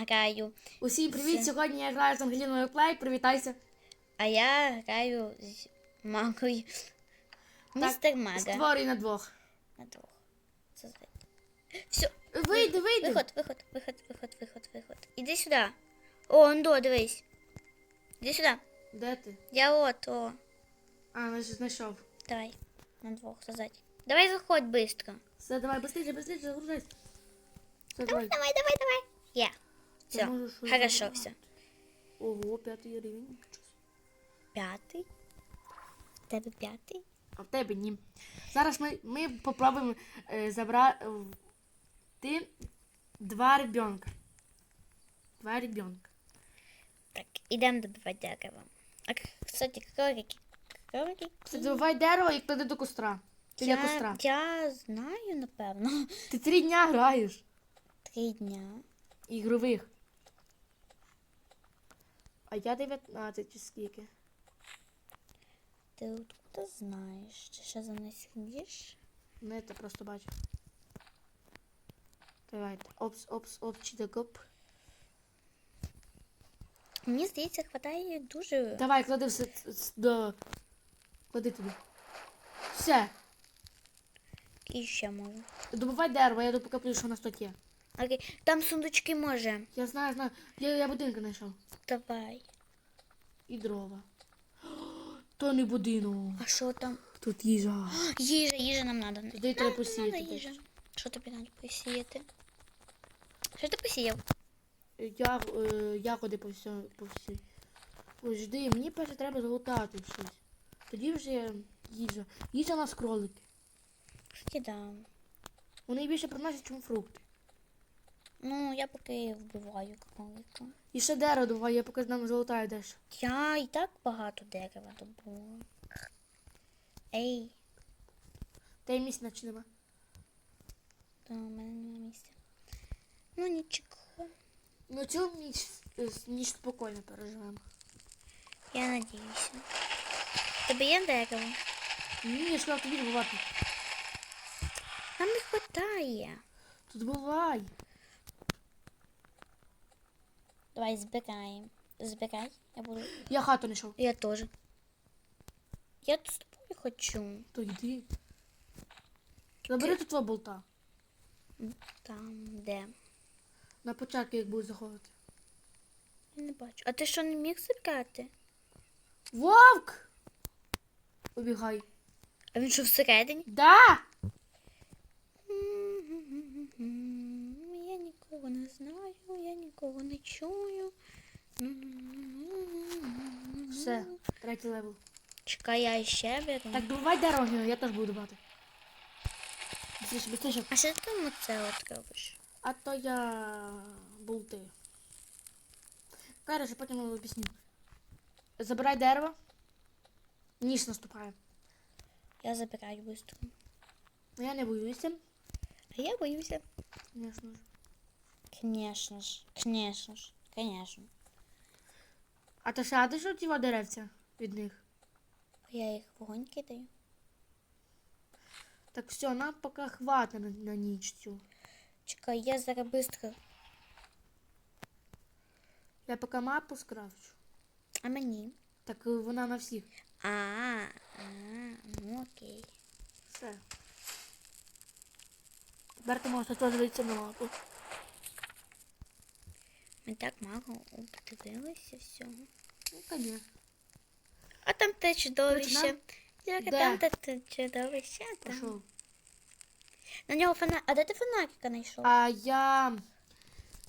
граю. Усім привіт! Все. Сьогодні я граю з Ангеліною Плей. Привітайся. А я граю з магою. Містер Мага. Створюй на двох. На двох. Созвати. Все, Вийди, вийди. виход, виход, виход, виход, виход, виход. Іди сюди. О, Ондо, дивись. Іди сюди. Де ти? Я от, о. А, ну ж знайшов. Давай. На двох создати. Давай заходь быстро. Все, давай, быстрее, быстрее, загружайся. Все, Давай, давай. давай, давай, давай. Я. Ти Все. Хорошо, все. Ого, п'ятий рівень. П'ятий. В тебе п'ятий. А в тебе ні. Зараз ми, ми попробуємо е, забрати два ребенка. Два ребенка. Так, ідемо добивати дерево. А, кстати, кролики. Кролики. Це добувай дерево і клади до костра. Біля Я, костра. я знаю, напевно. Ти три дня граєш. Три дня. Ігрових. А я 19 чи скільки. Ти откуда знаєш? Чи ще за мною слідиш? Не, це просто бачу. Давайте. Опс, опс, опс, читакоп. Мені здається, хватає дуже. Давай, клади все до. Клади туди. Все. І ще можу. Добувай дерево, я допокоплю, що у нас тут є. Окей, там сундучки може. Я знаю, знаю. Я, я будинки знайшов. Давай. І дрова. То не будинок. А що там? Тут їжа. Їжа, їжа нам треба. Туди треба посіяти. Надо їжа. Що тобі треба посіяти? Що ти посіяв? Я, е, ягоди по всьому по всій. Ой, жди, мені перше треба зготати щось. Тоді вже їжа. Їжа у нас кролики. Да. Вони більше приносять, ніж фрукти. Ну, я поки вбиваю кролика. І ще дерево давай, я поки нам золотаю дещо. Я і так багато дерева добула. Ей, Та й місць наче нема. та у мене нема місця. Ну нічого. Ну цю ніч, е, ніч спокійно переживемо. Я надіюся. Тебе є дерево? Ні, я сказав тобі добувати. Нам не вистачає. Тут бувай. Давай збираємо. Збирай. Я буду. Я хату не йшов. Я теж. Я тут з тобою хочу. То йди. Забери тут два болта. Там де. На початку, як будеш заходити. Я не бачу. А ти що не міг збирати? Вовк! Убігай. А він що всередині? Да! Я нікого не знаю, я нікого не чую. Все, третій левел. Чекай, я ще беру. Так, добувай дерево, я теж буду добувати. Быстріше, быстріше. А що ти там оце от робиш? А то я болти. Короче, потім вам об'ясню. Забирай дерево. Ніч наступає. Я забираю швидко. Ну, Я не боюся. А я боюся. Ж. Конечно ж, конечно ж, конечно. А ти садиш у ті деревця від них? Я їх вогонь кидаю. Так все, нам поки хватить на, на ніч цю. Чекай, я зараз швидко. Я поки мапу скрафчу. А мені? Так е, вона на всіх. А, а, ну окей. Все. Тепер ти можеш теж дивитися на мапу. Ми так мало подивилися всього. Ну, конечно. А там те чудовище. Як Де? там те чудовище. Там. На нього фонарик. А де ти фонарика знайшов? А я.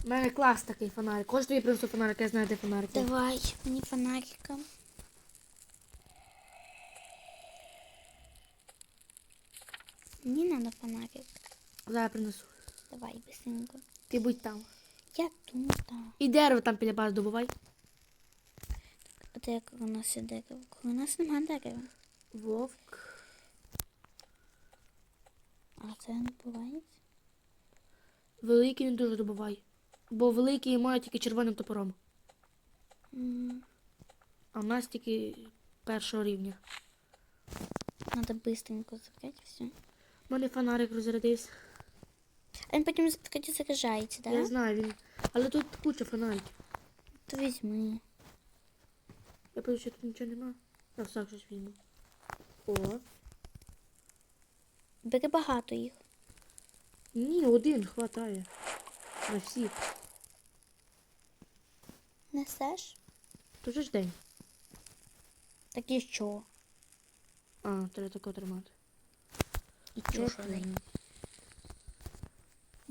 У мене клас такий фонарик. Хочеш тобі принесу фонарик, я знаю, де фонарик. є. Давай, мені фонарика. Мені надо фонарик. Зараз принесу. Давай, быстренько. Ти будь там. Я тут. І дерево там біля бази добувай. А де коли у нас є дерево? У нас нема дерева. Вовк. А це не буває. Великий не дуже добувай. Бо великий має тільки червоним топором. М, А в нас тільки першого рівня. Надо быстренько закрити все. У мене фонарик розрядився. А він потім тоді заряджається, так? Я знаю, він. Але тут куча фонариків. То візьми. Я бачу, що тут нічого нема. Я все щось візьму. О. Бери багато їх. Ні, один хватає. На всіх. Несеш? Вже ж день. Так і що? А, треба тако тримати. І понял.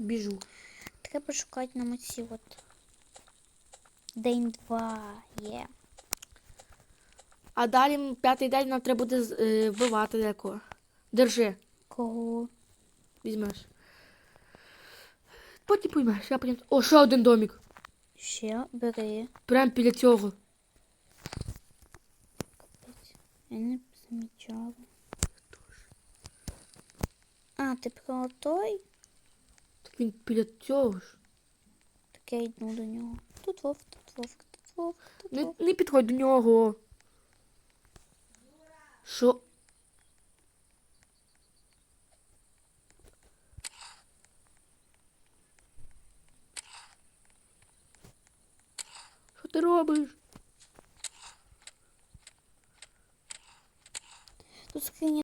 Біжу. Треба шукати нам оці от. День два є. А далі п'ятий день нам треба буде е, вбивати декого. Держи, Кого? візьмеш. Потім поймеш, я потім. О, ще один домик. Ще бери. Прям біля цього. Капець. Я не замічала. А, ти про той? Він біля цього ж. Так я йду до нього. Тут вовк, тут вовк, тут вовк, тут Не, вовк. не підходь до нього. Що? Що ти робиш? Тут скриня